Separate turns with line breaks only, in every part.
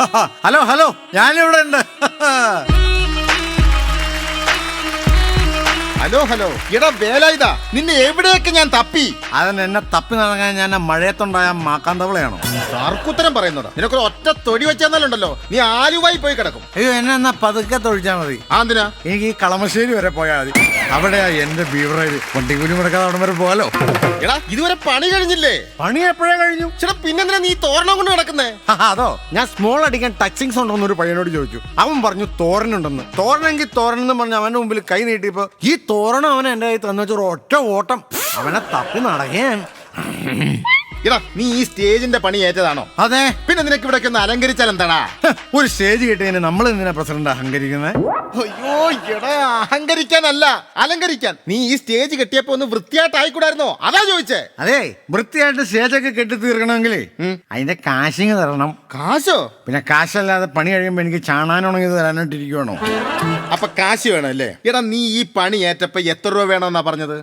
Hello hello ഞാനിവിടെ ഉണ്ട്.
Hello hello. എടാ വേലായുധ നിന്നെ എവിടെയൊക്കെ ഞാൻ തപ്പി?
അതിന് എന്നെ തപ്പി നടക്കാൻ ഞാൻ ആ മഴയത്തുണ്ടായ മാക്കാന്തവളയാണോ?
ആർക്കുത്തരം പറയുന്നോടാ നിനക്കൊരു ഒറ്റ തൊടി വെച്ചെന്നാലുണ്ടല്ലോ നീ ആലുവായി പോയി കിടക്കും.
അയ്യോ എന്നെ എന്നാ പതുക്കെ തൊഴിച്ചാൽ മതി.
ആന്തിനാ
എനിക്ക് ഈ കളമശ്ശേരി വരെ പോയാൽ മതി. അവിടെയാ എന്റെ ബീവറേജ് വണ്ടിക്കൂലി മുടക്കാതെ അവിടെ വരെ പോകാലോ?
എടാ ഇതുവരെ പണി കഴിഞ്ഞില്ലേ?
പണി എപ്പോഴേ കഴിഞ്ഞു?
ചേട്ടാ പിന്നെന്തിനാ നീ തോരണം കൊണ്ട് നടക്കുന്നേ?
അതോ? ഞാൻ സ്മോൾ അടിക്കാൻ ടച്ചിങ്സ് ഉണ്ടോന്ന് ഒരു പയ്യനോട് ചോദിച്ചു. അവൻ പറഞ്ഞു തോരനുണ്ടെന്ന്. തോരനെങ്കിൽ തോരൻ എന്ന് പറഞ്ഞ് അവന്റെ മുമ്പിൽ കൈ നീട്ടിയപ്പോ ഈ തോരണം അവൻ എന്റെ കയ്യിൽ തന്നു വെച്ചൊരു ഒറ്റ ഓട്ടം. അവനെ തപ്പി നടക്കാൻ
എടാ നീ ഈ സ്റ്റേജിന്റെ പണി ഏറ്റതാണോ?
അതെ.
പിന്നെ നിനക്ക് ഇവിടെ ഒന്ന് അലങ്കരിച്ചാൽ എന്താടാ
ഒരു സ്റ്റേജ് കിട്ടിയതിന് നമ്മൾ എന്തിനാ പ്രസിഡന്റ് അഹങ്കരിക്കുന്നത്?
അയ്യോ എടാ അഹങ്കരിക്കാനല്ല അലങ്കരിക്കാൻ. നീ ഈ സ്റ്റേജ് കെട്ടിയപ്പോ ഒന്ന് വൃത്തിയായിട്ട് ആയിക്കൂടായിരുന്നോ അതാ ചോദിച്ചേ.
അതെ വൃത്തിയായിട്ട് സ്റ്റേജൊക്കെ കെട്ടി തീർക്കണമെങ്കിൽ അതിന്റെ കാശിങ് തരണം.
കാശോ?
പിന്നെ കാശല്ലാതെ പണി കഴിയുമ്പോ എനിക്ക് ചാണാനുണങ്ങി തരാനായിട്ടിരിക്കുവാണോ?
അപ്പൊ കാശ് വേണം അല്ലേ എടാ നീ ഈ പണി ഏറ്റപ്പോ എത്ര രൂപ വേണമെന്നാ പറഞ്ഞത്?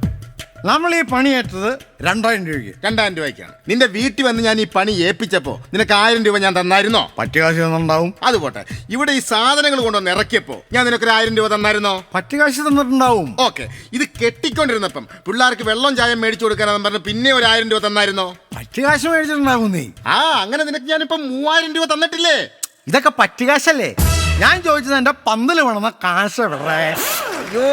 നമ്മൾ ഈ പണിയേറ്റത് രണ്ടായിരം രൂപയ്ക്ക്.
രണ്ടായിരം രൂപയ്ക്കാണ്. നിന്റെ വീട്ടിൽ വന്ന് ഞാൻ ഈ പണി ഏൽപ്പിച്ചപ്പോ നിനക്ക് ആയിരം രൂപ ഞാൻ തന്നായിരുന്നോ?
പറ്റുകാശി തന്നുണ്ടാവും തന്നിട്ടുണ്ടാവും
അത് പോട്ടെ ഇവിടെ ഈ സാധനങ്ങൾ കൊണ്ടുവന്ന് ഇറക്കിയപ്പോ ഞാൻ നിനക്കൊരു ആയിരം രൂപ തന്നായിരുന്നോ?
പറ്റുകാശി തന്നിട്ടുണ്ടാവും.
ഓക്കെ. ഇത് കെട്ടിക്കൊണ്ടിരുന്നപ്പം പിള്ളേർക്ക് വെള്ളം ചായം മേടിച്ചു കൊടുക്കാനെന്ന് പറഞ്ഞു പിന്നെ ഒരു ആയിരം രൂപ തന്നായിരുന്നോ?
പറ്റുകാശ് മേടിച്ചിട്ടുണ്ടാവും നീ.
ആ അങ്ങനെ നിനക്ക് ഞാനിപ്പോ മൂവായിരം രൂപ തന്നിട്ടില്ലേ?
ഇതൊക്കെ പറ്റുകാശല്ലേ? ഞാൻ ചോദിച്ചത് എന്റെ പന്തൽ വേണമെന്ന കാശ് എവിടെ?
അയ്യോ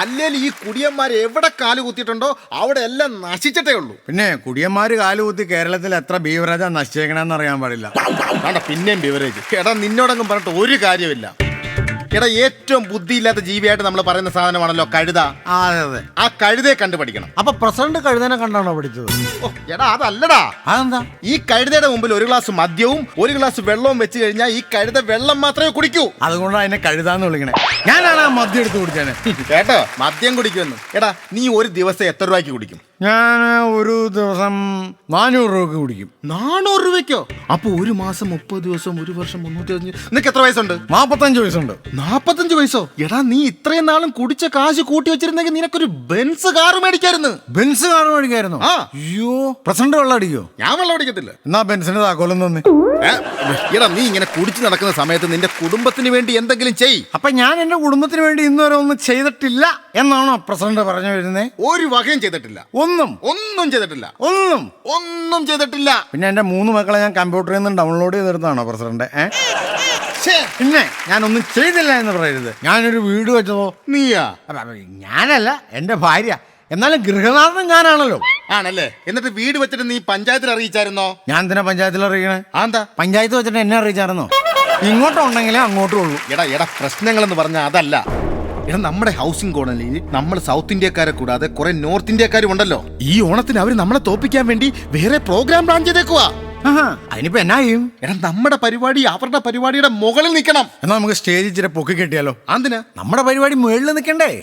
അല്ലേ ഈ കുടിയന്മാർ എവിടെ കാൽ കുത്തിയിട്ടുണ്ടോ അവിടെ എല്ലാം നശിച്ചിട്ടേ ഉള്ളൂ.
പിന്നെ കുടിയന്മാര് കാലുകുത്തി കേരളത്തിൽ എത്ര ബീവറേജാ നശിച്ചേക്കണെന്ന് അറിയാൻ പാടില്ല
പിന്നെയും ബിവറേജ് എടാ നിന്നോടങ്ങും പറഞ്ഞിട്ട് ഒരു കാര്യമില്ല എടാ ഏറ്റവും ബുദ്ധിയില്ലാത്ത ജീവിയായിട്ട് നമ്മൾ പറയുന്ന സാധനമാണല്ലോ കഴുത.
ആ അതെ അതെ.
ആ കഴുതയെ കണ്ടുപഠിക്കണം.
അപ്പൊ പ്രസിഡന്റ് കഴുതനെ കണ്ടാണോ പഠിച്ചത്?
ഓ എടാ അതല്ലടാ.
അതെന്താ?
ഈ കഴുതയുടെ മുമ്പിൽ ഒരു ഗ്ലാസ് മദ്യവും ഒരു ഗ്ലാസ് വെള്ളവും വെച്ച് കഴിഞ്ഞാൽ ഈ കഴുത വെള്ളം മാത്രമേ കുടിക്കൂ.
അതുകൊണ്ടാണ് അതിനെ കഴുതാന്ന് വിളിക്കണേ. ഞാനാണ് ആ മദ്യം എടുത്ത് കുടിച്ചാന്.
കേട്ടോ? മദ്യം കുടിക്കുമെന്ന്. എടാ നീ ഒരു ദിവസം എത്ര രൂപയ്ക്ക് കുടിക്കും?
ഞാൻ ഒരു ദിവസം നാനൂറ് രൂപക്ക് കുടിക്കും.
നാനൂറ് രൂപയ്ക്കോ? അപ്പൊ ഒരു മാസം മുപ്പത് ദിവസം ഒരു വർഷം മുന്നൂറ്റി അഞ്ച് നിനക്ക് എത്ര വയസ്സുണ്ട്?
നാപ്പത്തഞ്ച് വയസ്സുണ്ട്.
നാപ്പത്തഞ്ച് വയസ്സോ? എടാ നീ ഇത്രയും നാളും കുടിച്ച കാശ് കൂട്ടി വെച്ചിരുന്നെങ്കിൽ നിനക്കൊരു ബെൻസ് കാർ മേടിക്കായിരുന്നു.
ബെൻസ് കാർ മേടിക്കായിരുന്നു?
ആ.
അയ്യോ. പ്രസിഡന്റ് വെള്ളം അടിക്കോ
ഞാൻ വെള്ളം അടിക്കത്തില്ല.
എന്നാ ബെൻസിന് താക്കോലം തന്നെ?
എടാ നീ ഇങ്ങനെ കുടിച്ചു നടക്കുന്ന സമയത്ത് നിന്റെ കുടുംബത്തിന് വേണ്ടി എന്തെങ്കിലും ചെയ്.
അപ്പൊ ഞാൻ എന്റെ കുടുംബത്തിന് വേണ്ടി ഇന്നുവരെ ഒന്നും ചെയ്തിട്ടില്ല എന്നാണോ പ്രസിഡന്റ് പറഞ്ഞു വരുന്നത്
ഒരു വകയും ചെയ്തിട്ടില്ല.
ഒന്നും?
ഒന്നും ചെയ്തിട്ടില്ല.
ഒന്നും?
ഒന്നും ചെയ്തിട്ടില്ല.
പിന്നെ എന്റെ മൂന്ന് മക്കളെ ഞാൻ കമ്പ്യൂട്ടറിൽ നിന്ന് ഡൗൺലോഡ് ചെയ്തെടുത്താണോ പ്രസിഡന്റ്? പിന്നെ ഞാനൊന്നും ചെയ്തില്ല എന്ന് പറയരുത്. ഞാനൊരു വീട് വെച്ചതോ?
നീയാ?
ഞാനല്ല എന്റെ ഭാര്യ. എന്നാലും ഗൃഹനാഥൻ ഞാനാണല്ലോ.
ആണല്ലേ? എന്നിട്ട് വീട് വെച്ചിട്ട് നീ പഞ്ചായത്തിൽ അറിയിച്ചായിരുന്നോ?
ഞാൻ തന്നെ പഞ്ചായത്തിൽ അറിയിക്കണേ?
ആ എന്താ
പഞ്ചായത്ത് വെച്ചിട്ട് എന്നെ അറിയിച്ചായിരുന്നോ? ഇങ്ങോട്ടുണ്ടെങ്കിലേ അങ്ങോട്ടും ഉള്ളൂ.
എടാ എടാ പ്രശ്നങ്ങൾ എന്ന് പറഞ്ഞാൽ അതല്ല. എടാ നമ്മുടെ ഹൗസിംഗ് കോളനിയിൽ നമ്മൾ സൗത്ത് ഇന്ത്യക്കാരെ കൂടാതെ കുറെ നോർത്ത് ഇന്ത്യക്കാരും ഉണ്ടല്ലോ. ഈ ഓണത്തിന് അവർ നമ്മളെ തോപ്പിക്കാൻ വേണ്ടി വേറെ പ്രോഗ്രാം പ്ലാൻ ചെയ്തേക്കുവാ.
അതിനിപ്പോ എന്നാ ചെയ്യും?
എടാ നമ്മുടെ പരിപാടി അവരുടെ പരിപാടിയുടെ മുകളിൽ നിൽക്കണം.
എന്നാ നമുക്ക് സ്റ്റേജിൽ പൊക്കി കെട്ടിയാലോ?
അതിന്
നമ്മുടെ പരിപാടി മുകളിൽ നിൽക്കണ്ടേ?